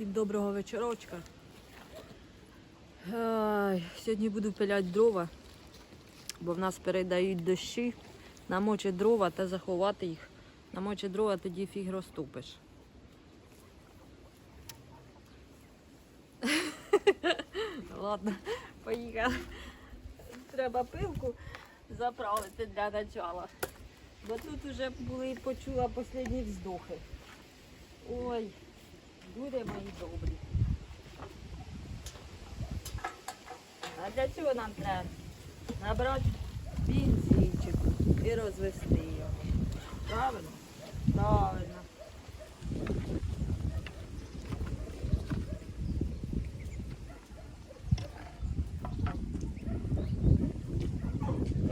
Всім доброго вечорочка. Сьогодні буду пиляти дрова, бо в нас передають дощі, намочить дрова та заховати їх. Намочить дрова, тоді фіг розтопиш. Ладно, поїхали. Треба пилку заправити для начала. Бо тут вже були почула останні вздохи. Ой, люди мої добрі. А для цього нам треба набрати бензинчик і розвести його. Правильно? Правильно.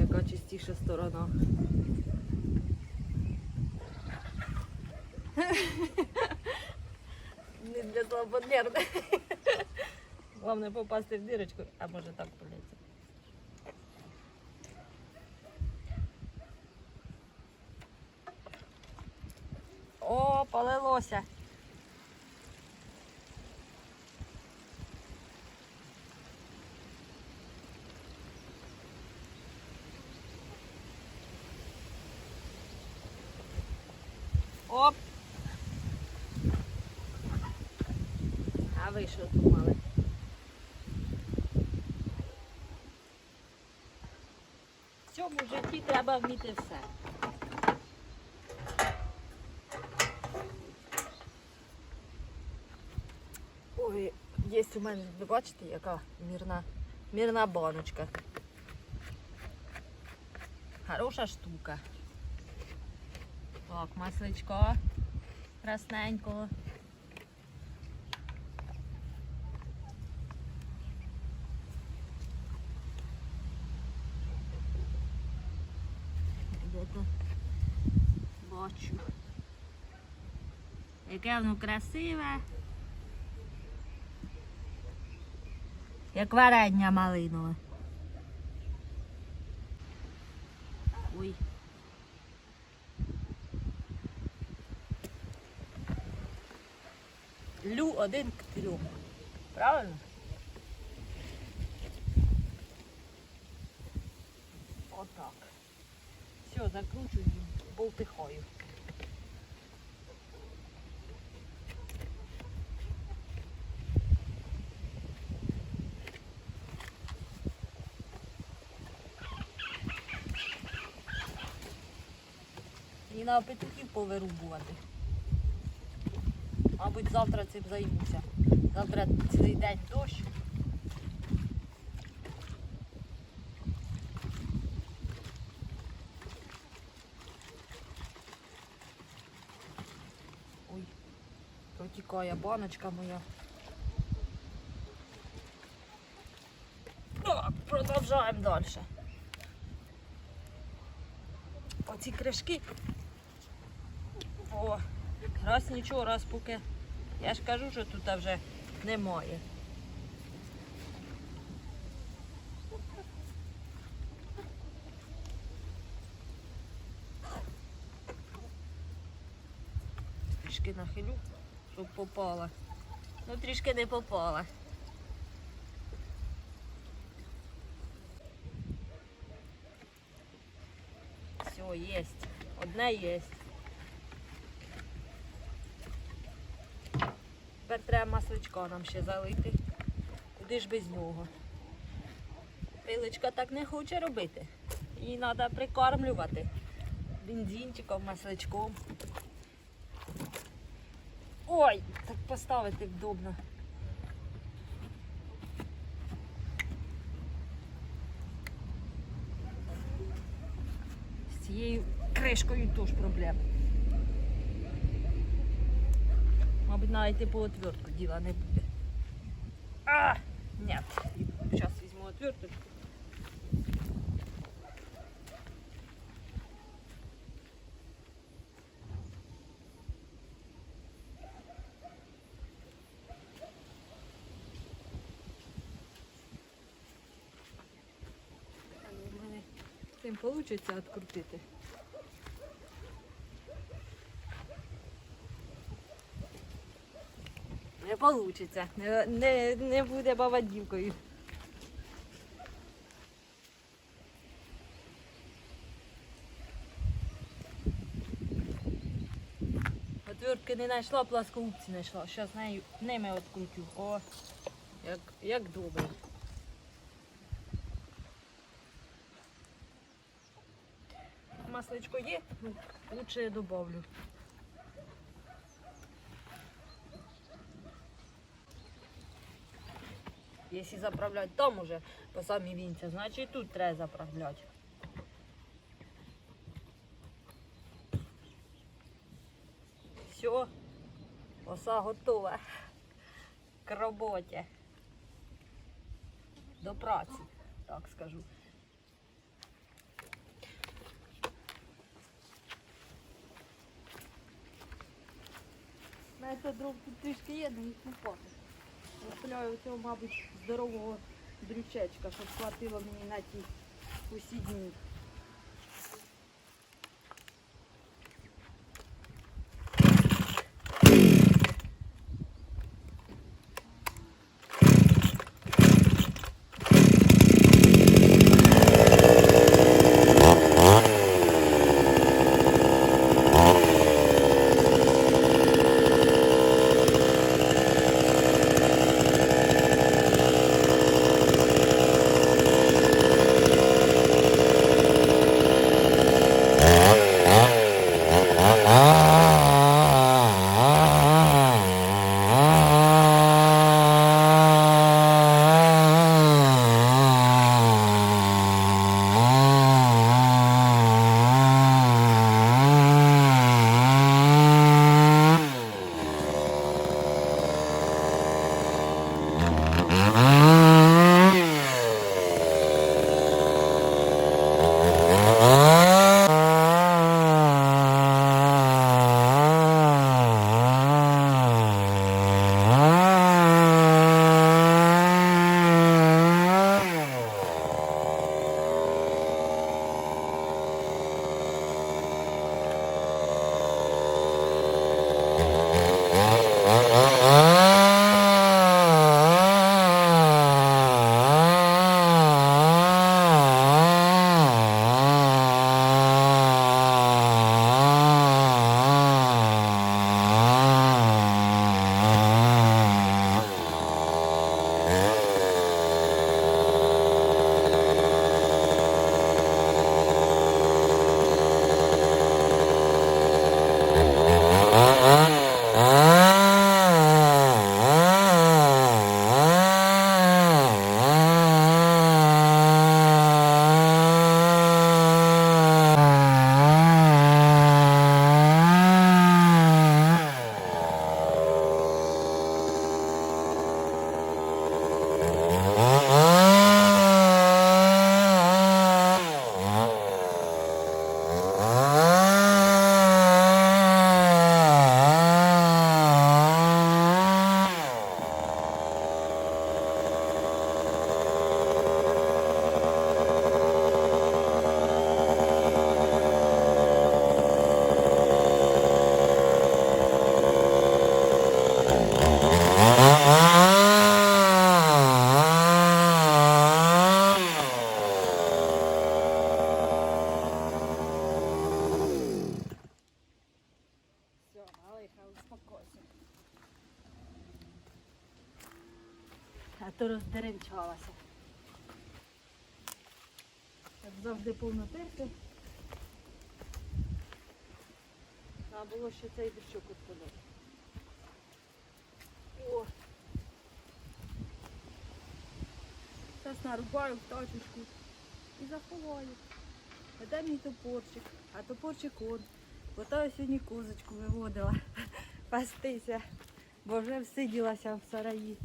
Яка чистіша сторона. Не для слабонервних. Главное попасти в дырочку, а може так полється. О, полилося. Оп. А ви що думали? В цьому житті треба вміти все. Ой, є у мене, ви бачите, яка мірна, мірна баночка. Хороша штука. Так, масличко красненького. Де-то бачу. Яке воно красиве. Як варення малинове. Ой. Лю один к трьом. Правильно? Все, закручую і болтихою. І на петухів повирубувати. Мабуть, завтра цим займуся. Завтра цілий день дощ. Ой, протікає баночка моя. Так, продовжаємо далі. Оці кришки. О, раз нічого, раз поки. Я ж кажу, що тут вже немає. Трішки нахилю, щоб попала. Ну трішки не попала. Все, є. Одне є. Тепер треба масличка нам ще залити. Куди ж без нього? Пилочка так не хоче робити. Її треба прикормлювати. Бензинчиком, масличком. Ой, так поставити вдобно. З цією кришкою теж проблема. Мабуть, навіть по отвертку діла не буде. А, нет. Зараз візьму отверточку. Цим вийде відкрутити. Не вийде. Не, не, не буде баба дівкою. Отвертки не знайшла, пласкоубці знайшла. Зараз нею ними открутю. О, як, як добре. Масличко є, лучше я добавлю. Якщо заправляти там уже по самі вінця, значить тут треба заправляти. Все, оса готова к роботі. До праці, так скажу. На це дровку трішки є, але їх не хватить. Розпиляю цього, мабуть, здорового дрючечка, щоб хватило мені на ті усі дні. Завжди повно терти. А було ще цей дощок відпадав. О! Зараз нарубаю в тачечку і заховаю. А де мій топорчик? А топорчик он. Ото я сьогодні козочку виводила пастися, бо вже всиділася в сараї.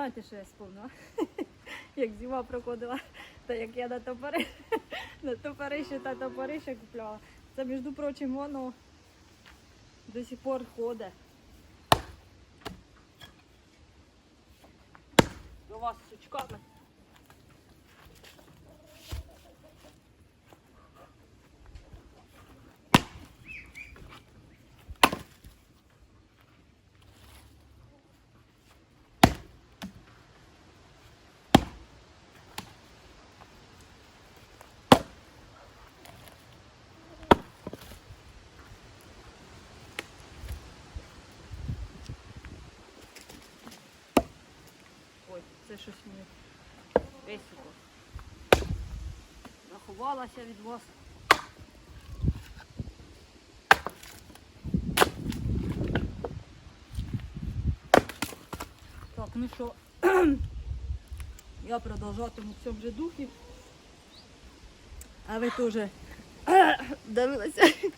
Знаєте, що я сповнила? Як зима проходила, та як я на топори, на топорище та топорище купляла. Це, між прочим, воно до сих пор ходить. до вас сучками. Ой, це щось мені високо. Заховалася від вас. Так, ну що, я продовжатиму в цьому же духі. А ви теж дивилися.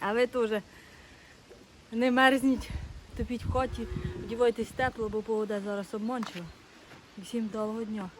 А ви теж не мерзніть, топіть в хаті, вдівайтесь тепло, бо погода зараз обманчива. Всім доброго дня.